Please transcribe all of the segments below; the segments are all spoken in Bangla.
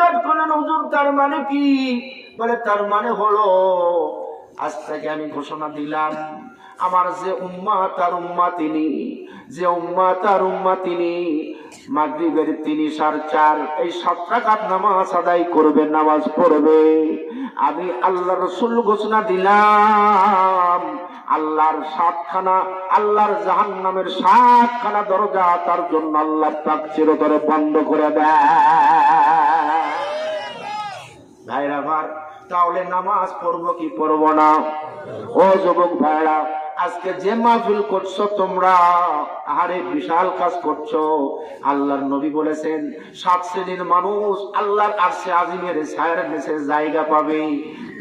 জিজ্ঞাসা করলেন হুজুর, তার মানে কি? বলে, তার মানে হলো, আজ থেকে আমি ঘোষণা দিলাম, আমার যে উম্মা তার উম্মা তিনি। যে উম্মা তার উম্মা তিনি। মাগরিবের তিনি সার চার, এই সাত রাকাত নামাজ আদায় করবে, নামাজ পড়বে। আমি আল্লাহ রসুল ঘোষণা দিলাম, আল্লাহর সাতখানা, আল্লাহর জাহান নামের সাতখানা দরজা তার জন্য আল্লাহ পাক চিরতরে বন্ধ করে দেয়। ভাইরা আমার, তাহলে নামাজ পড়ব কি পড়ব না? ও যুবক ভাইরা, আজকে যে মাহফিল করছ তোমরা, আহারে বিশাল কাজ করছ। আল্লাহর নবী বলেছেন, সাত শ্রেণির মানুষ আল্লাহর আরশে আজিমের ছায়ের নিচে জায়গা পাবে।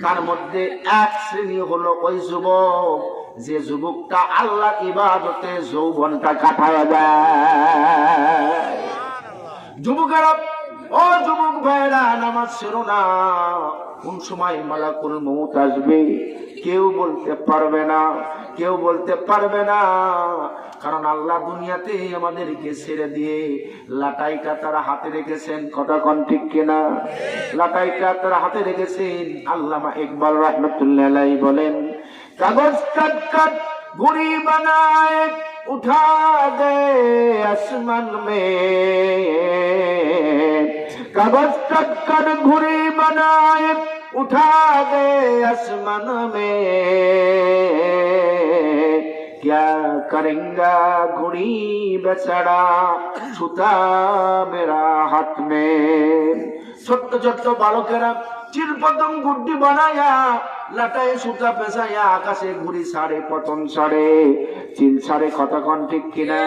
তার মধ্যে এক শ্রেণি হলো ওই যুবক, যে যুবকটা আল্লাহ ইবাদতে যৌবনটা কাটায় দেয়। যুবকেরা ও যুবক ভাইরা, নামাজ ছেড়ো না। কোন সময় মালাকুল মৌত আসবে, কেউ বলতে পারবে না, কেউ বলতে পারবে না। কারণ আল্লাহ দুনিয়াতে আমাদেরকে ছেড়ে দিয়ে লাটাইটা তারা হাতে রেখেছেন, কথা কন ঠিক কিনা? লাটাইটা তারা হাতে রেখেছেন, আল্লামা ইকবাল রহমতুল্লাহ বলেন, কাগজ কাট কাট ঘুড়ি বানায়, উঠা দে আসমান में कागज कट कर घुरी बनाए उठा दे आसमान में क्या करेंगा घुड़ी बेचारा छुता मेरा हाथ में ছোট্ট ছোট্ট বালকেরা চিরপতম গুড্ডি বানায়া লাটায় সুতা পেঁচাইয়া আকাশে ঘুরি সারে পতন সারে চিল সারে কতক্ষণ ঠিক কিনা?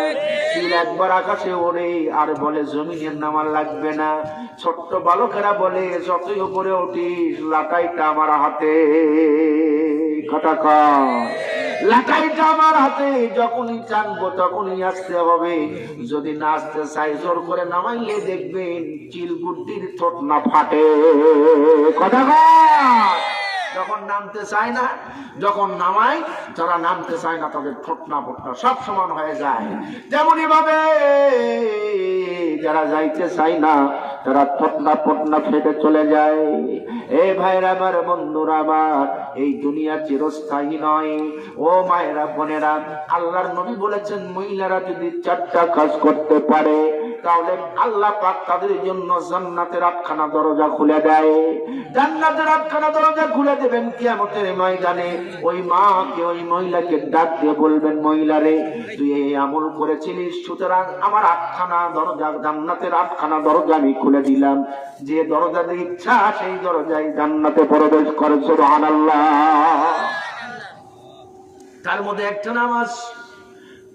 চিল একবার আকাশে ওড়ে, আর বলে, জমিনের নামার লাগবে না। ছোট্ট বালকেরা বলে, যতই উপরে উঠিস, লাটাইটা আমার হাতে। লাটাইটা আমার হাতে, যখনই চানবো তখনই আসতে হবে। যদি না আসতে চাই, জোর করে নামাইলে দেখবেন চিলগুড্ডির ঠোঁট না ফাটে। কথা যখন নামতে চায় না, যখন নামাই যারা নামতে চায় না, তাদের ঠোঁটনা ফোটনা সব সমান হয়ে যায়। তেমনি ভাবে যারা যাইতে চায় না, তারা ফটনা ফটনা ফেটে চলে যায়। এ ভাইরা আমার বন্ধুরা আমার এই দুনিয়া চিরস্থায়ী নয়। ও মায়েরা, বোনেরা, আল্লাহর নবী বলেছেন, মহিলারা যদি চারটা কাজ করতে পারে তাহলে আল্লাহ পাক তাদের জন্য জান্নাতের আটখানা দরজা খুলে দেয়। জান্নাতের আটখানা দরজা খুলে দেবেন কিয়ামতের ময়দানে। ওই মাকে, ওই মহিলাকে ডাক দিয়ে বলবেন, মহিলারে, তুই এই আমল করেছিলিস, সুতরাং আমার আটখানা দরজা, জান্নাতের আটখানা দরজা আমি খুলে দিলাম। যে দরজা দিয়ে ইচ্ছা, সেই দরজায় জান্নাতে প্রবেশ করে, সুবহানাল্লাহ। তার মধ্যে একটা নামাজ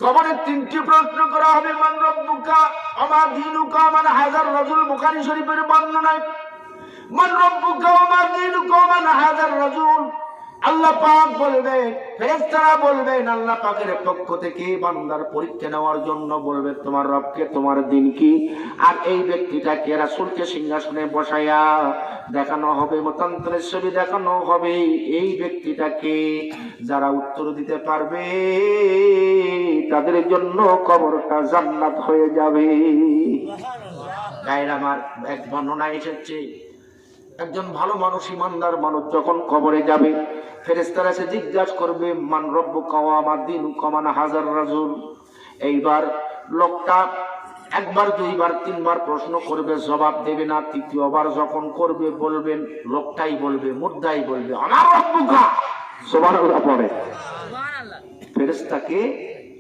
কবরে তিনটি প্রশ্ন করা হবে, মান আমার দিনুকা মান হাজার রজুল বুখারী শরীফের বর্ণনায়। মান মান হাজার রাজুল। আল্লাহ পাক বলবে ফেরেশতারা বলবেন, আল্লাহ পাকের পক্ষ থেকে বান্দার পরীক্ষা নেওয়ার জন্য বলবে, তোমার রবকে, তোমার দিন কি? আর এই ব্যক্তিটাকে রাসূলকে সিংহাসনে বসায়া দেখানো হবে, মতান্তরের ছবি দেখানো হবে। এই ব্যক্তিটাকে যারা উত্তর দিতে পারবে, তাদের জন্য কবরটা জান্নাত হয়ে যাবে। গায়ের আমার এক বর্ণনা এসেছে, একজন ভালো মানুষ, ইমানদার মানুষ যখন কবরে যাবে ফেরেস্তারা সে জিজ্ঞাসা করবে মান রব্য কাওয়া আমার দিন কমান হাজার রাজুল? এইবার লোকটা একবার দুইবার তিনবার প্রশ্ন করবে জবাব দেবে না। তৃতীয়বার যখন করবে বলবেন লোকটাই বলবে মুদ্রাই বলবে আমার রব্বুকা! সবার পরে ফেরেস্তাকে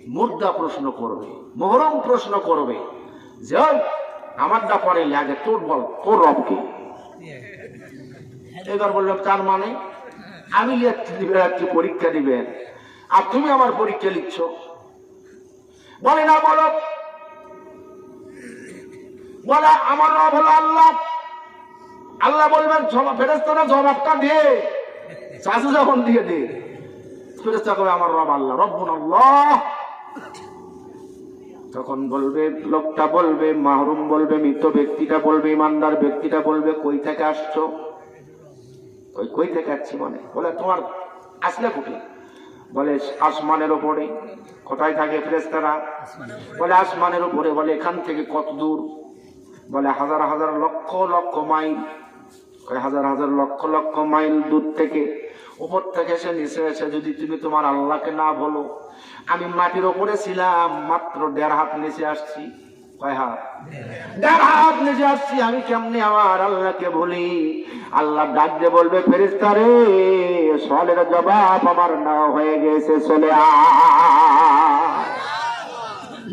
মুদ্রা প্রশ্ন করবে মোহরম প্রশ্ন করবে যে আমারটা পরে লাগে তোর বল তোর রবকে এবার বলল তার মানে আমি একটি পরীক্ষা দিবেন। আর তুমি আমার পরীক্ষা লিখছ। বলে, না, বলো। বলে, আমার রব হলো আল্লাহ। আল্লাহ বলবেন ফেরেস্তারা জবাবটা দে। চাষু যখন দিয়ে দে ফেরেস্তা কবে, আমার রব আল্লাহ, রব্বুন আল্লাহ। তখন বলবে, লোকটা বলবে, মাহরুম বলবে, মৃত ব্যক্তিটা বলবে, ইমানদার ব্যক্তিটা বলবে, কই থেকে আসছো? ওই কই আসছি মানে। বলে, তোমার আসলে কোথায়? বলে, আসমানের ওপরে। কোথায় থাকে ফেরেস্তারা বলে, আসমানের উপরে বলে, এখান থেকে কত দূর? বলে, হাজার হাজার, লক্ষ লক্ষ মাইল। হাজার হাজার, লক্ষ লক্ষ মাইল দূর থেকে। উপর থেকে এসে নিচে এসে, যদি তুমি তোমার আল্লাহকে না বলো, আমি মাটির ওপরে ছিলাম, মাত্র দেড় হাত নিচে আসছি। আসছি, আমি কেমনি আমার আল্লাহকে বলি? আল্লাহ ডাক বলবে ফেরিস্তা রে সলের জবাব আমার না হয়ে গেছে, চলে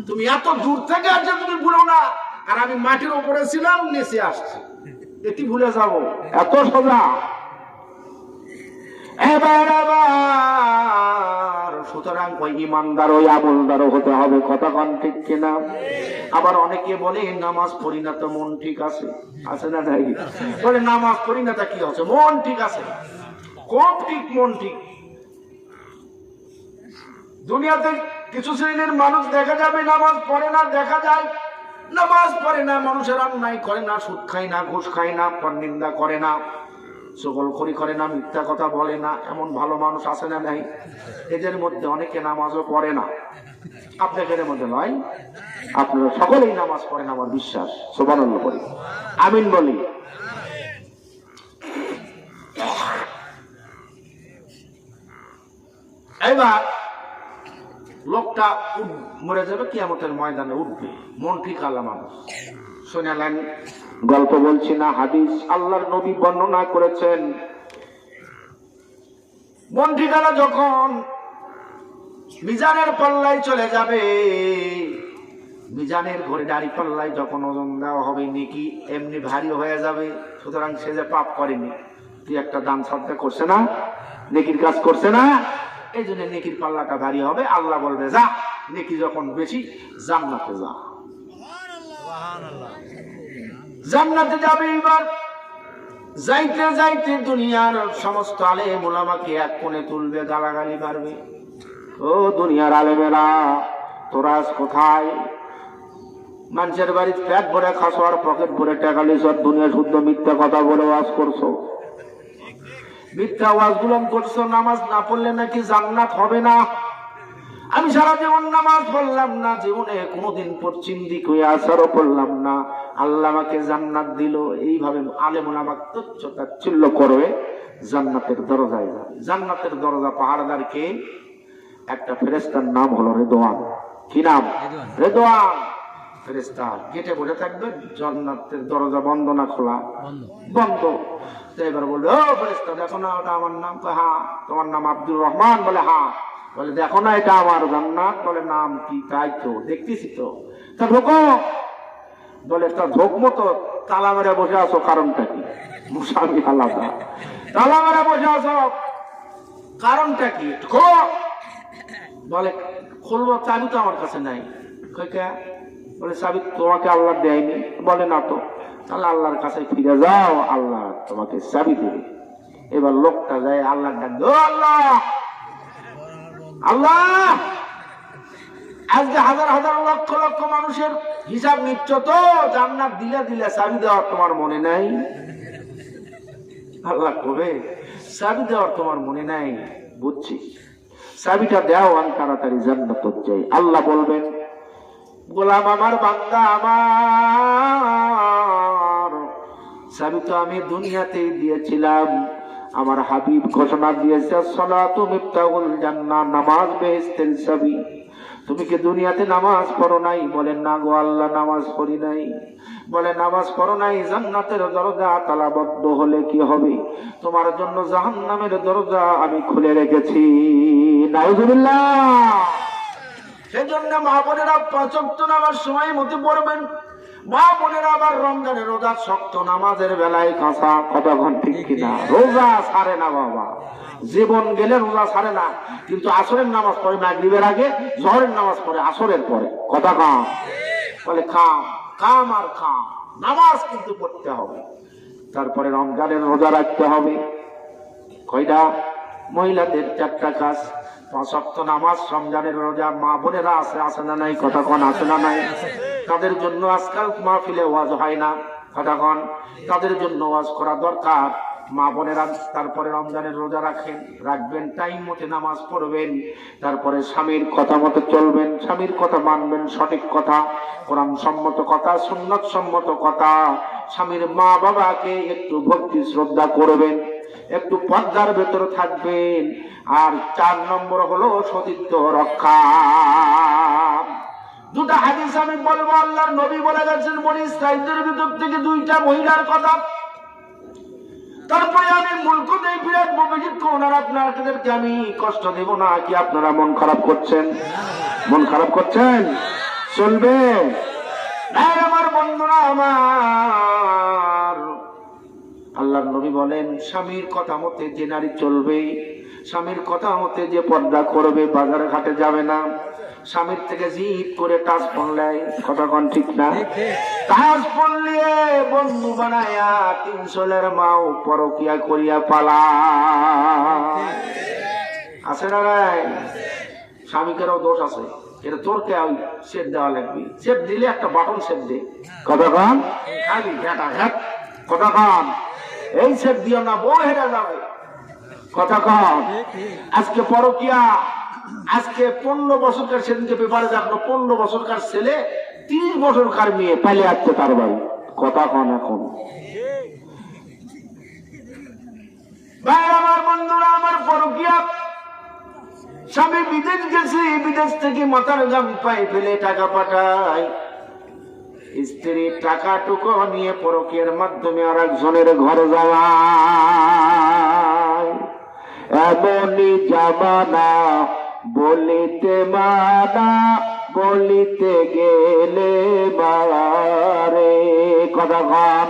তুমি এত দূর থেকে আসছে, তুমি ভুলো না। আর আমি মাটির উপরে ছিলাম, নিচে আসছি। এটি ভুলে যাব? এত সোজা। এবার আবার সুতরাং ওই ইমানদার ওই আমলদারও হতে হবে কতক্ষণ ঠিক কিনা? আবার অনেকে বলে নামাজ পড়ি না তো মন ঠিক আছে। আছে না নাই? বলে, নামাজ পড়ি না তা কি আছে? মন ঠিক আছে। কোন ঠিক, মন ঠিক। দুনিয়াতে কিছু শ্রেণির মানুষ দেখা যাবে, নামাজ পড়ে না, দেখা যায়। নামাজ পড়ে না, মানুষের অন্যায় করে না, সুদ খায় না, ঘুষ খায় না পরনিন্দা করে না। সকল খড়ি করে না মিথ্যা কথা বলে না, এমন ভালো মানুষ আছে না নাই? এদের মধ্যে অনেকে নামাজও পড়ে না। আপনাদের মধ্যে নয়। আপনারা সকলেই নামাজ পড়েন, আমার বিশ্বাস। সোবানন্দ করি আমিন বলি। এবার লোকটা মরে যাবে, কিয়ামতের ময়দানে উঠবে। মন ঠিক আল্লাহ মানুষ। শোনালেন গল্প বলছি না, হাদিস আল্লাহর নবী বর্ণনা করেছেন। মন যখন মিজানের পাল্লায় চলে যাবে, মিজানের ঘরে দাড়ি পাল্লায় যখন ওজন দেওয়া হবে, নেকি এমনি ভারী হয়ে যাবে, সুতরাং সে যে পাপ করেনি তুই একটা দান শ্রদ্ধা করছে না? নেকির কাজ করছে না? এই জন্য নেকির পাল্লাটা ভারী হবে, আল্লাহ বলবে, যা, নেকি যখন বেশি, জান্নাতে যা। জান্নাতে যাবে এবার। যাইতে যাইতে দুনিয়ার সমস্ত আলে মোলামাকে এক কোণে তুলবে, গালাগালি মারবে। ও দুনিয়ার আলেমেরা, তোরা কোথায়? মানুষের বাড়ির পেট ভরে খাসো, আর পকেট ভরে টাকা লিস দুনিয়া শুদ্ধ মিথ্যা কথা বলে ওয়াজ করছ। মিথ্যা ওয়াজ গুলম করছ, নামাজ না পড়লে নাকি জান্নাত হবে না। আমি সারা জীবন নামাজ পড়লাম না জীবনে কোনোদিন পশ্চিম দিক হয়ে আসারও পড়লাম না। আল্লাহ আমাকে জান্নাত দিল এইভাবে আলেমুল আমাকে তুচ্ছ তাচ্ছিল্য করবে জান্নাতের দরজায় যাবে জান্নাতের দরজা পাহাড়দার কে? একটা ফেরেস্তার নাম হলো রেদোয়ান। কি নাম? রেদোয়ান। ফেরেস্তা গেটে বসে থাকবে জান্নাতের দরজা বন্ধ না খোলা? বন্ধ। এবার বলবে ও ফেরেস্তা দেখো না ওটা আমার নাম। হ্যাঁ তোমার নাম আব্দুর রহমান বলে হ্যাঁ। বলে, দেখো না, এটা আমার জান্নাত। বলে, নাম কি? তাই তো, দেখতেছি তো। তা ঢোকো। বলে, তা ঢোকমো তো, তালা মেরে বসে আছো, কারণটা কি? মুসামি আলাদা। তালা মেরে বসে আছো, কারণটা কি? ঢোকো। বলে, খুলবো, চাবি তো আমার কাছে নাই? বলে, চাবি তোমাকে আল্লাহ দেয়নি। বলে, না তো, তাহলে আল্লাহর কাছে ফিরে যাও, আল্লাহ তোমাকে চাবি দেবে। এবার লোকটা যায় আল্লাহ ডাক আল্লাহ! আল্লাহ! আজকে হাজার হাজার লক্ষ লক্ষ মানুষের হিসাব নিচ্ছ তো, জান্নাত দিলে দিলে চাবি দেওয়ার তোমার মনে নাই? আল্লাহ কবে? চাবি দেওয়ার তোমার মনে নাই? বুঝছি। চাবিটা দেও আমি তাড়াতাড়ি, জান্নাত যাই আল্লাহ বলবেন, গোলাম আমার বান্দা আমার, চাবি তো আমি দুনিয়াতেই দিয়েছিলাম। আমার হাবিব ঘোষণা দিয়েছে, সলাতু জান্নাহ, নামাজ বেহেশতের চাবি তুমি কি দুনিয়াতে নামাজ পড়ো নাই? বলেন, না গো আল্লাহ, নামাজ পড়ি নাই। বলে, নামাজ পড়ো নাই, জান্নাতের দরজা তালাবদ্ধ হলে কি হবে? তোমার জন্য জাহান্নামের দরজা আমি খুলে রেখেছি। নাউজুবিল্লাহ! সেজন্য মা বোনেরা পাচক্ত নামাজ সময় মতো পড়বেন। মা বোনেরা আবার রমজানের রোজা শক্ত, নামাজের বেলায় কাঁচা, কতক্ষণ ঠিক কিনা? রোজা সারে না বাবা। জীবন গেলে রোজা সারে না, কিন্তু আসরের নামাজ পড়ে, মাগরিবের আগে, জহরের নামাজ পড়ে, আসরের পরে। কথা কাম। বলে খাম কাম আর খাম নামাজ কিন্তু পড়তে হবে। তারপরে রমজানের রোজা রাখতে হবে। কয়টা? মহিলাদের চারটা কাজ। পাঁচ নামাজ, রমজানের রোজা, মা বোনেরা আছে আছে না নাই? কথা কন, আছে না নাই? তাদের জন্য আজকাল মাহফিলে ওয়াজ হয় না। কথা তাদের জন্য ওয়াজ করা দরকার। মা বোনেরা তারপরে রমজানের রোজা রাখেন, রাখবেন, টাইম মতে নামাজ পড়বেন। তারপরে স্বামীর কথা মতো চলবেন, স্বামীর কথা মানবেন, সঠিক কথা। কোরআন সম্মত কথা, সুন্নত সম্মত কথা। স্বামীর মা বাবাকে একটু ভক্তি, শ্রদ্ধা করবেন, একটু পর্দার ভেতর থাকবেন। আর চার নম্বর হলো সতীত্ব রক্ষা। দুটা হাদিস আমি বলব, আল্লাহর নবী বলে গেছেন, বনি ইসরাইলদের ভিতর থেকে দুইটা মহিলার কথা। তারপরে আমি মূর্খ দেই বিরাট বিচিত্র ওনার আপনাদেরকে আমি কষ্ট দেব না, কি আপনারা মন খারাপ করছেন? মন খারাপ করছেন? চলবে? আমার বন্ধুরা, আমার। আল্লাহর নবী বলেন, স্বামীর কথা মতে যে নারী চলবে, স্বামীর কথা মতে যে পর্দা করবে বাজারে ঘাটে যাবে না। স্বামীর থেকে জিদ করে টাচ পড়লে কথা কন ঠিক না। টাচ পড়লে বন্ধু বানায়া তিন সোলের মাও পরকিয়া করিয়া পালা। আছে না নাই? স্বামীকেরও দোষ আছে। এটা তোর কে সেট দেওয়া লাগবে। সেট দিলে একটা বাটন সেট দে। কথা কন খালি ঘাটা ঘাট কথা কন এই সেট দিও না, বউ হেরে যাবে। কথা কন আজকে পরকিয়া আজকে পনেরো বছরকার সেদিনকে পেপারে দেখল পনেরো বছরকার ছেলে তিরিশ বছরকার মেয়ে পাইলে আসতে তার কথা কন এখন। বিদেশ গেছে বিদেশ থেকে মাথার পাই টাকা পাঠায়। স্ত্রী নিয়ে মাধ্যমে আর একজনের ঘরে যায়। এমনই জামানা বলিতে মানা বলিতে গেলে মারে কথা কন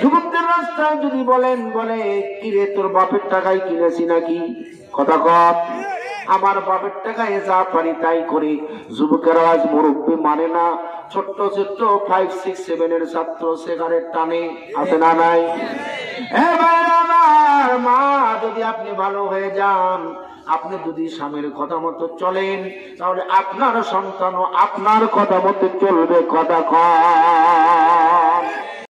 যুবকদের রাস্তায় যদি বলেন, বলে, কিরে, তোর বাপের টাকায় কিনেছি নাকি? কথা কন আমার বাপের টাকায় যা পারি তাই করে। যুবকেরা আজ মুরব্বী মানে না। ছোট্ট ছোট্ট ফাইভ সিক্স সেভেন এর ছাত্র সেখানে টানে, আছে না নাই? মা, যদি আপনি ভালো হয়ে যান আপনি যদি স্বামীর কথা মতো চলেন, তাহলে আপনার সন্তানও আপনার কথা মতো চলবে কথা কম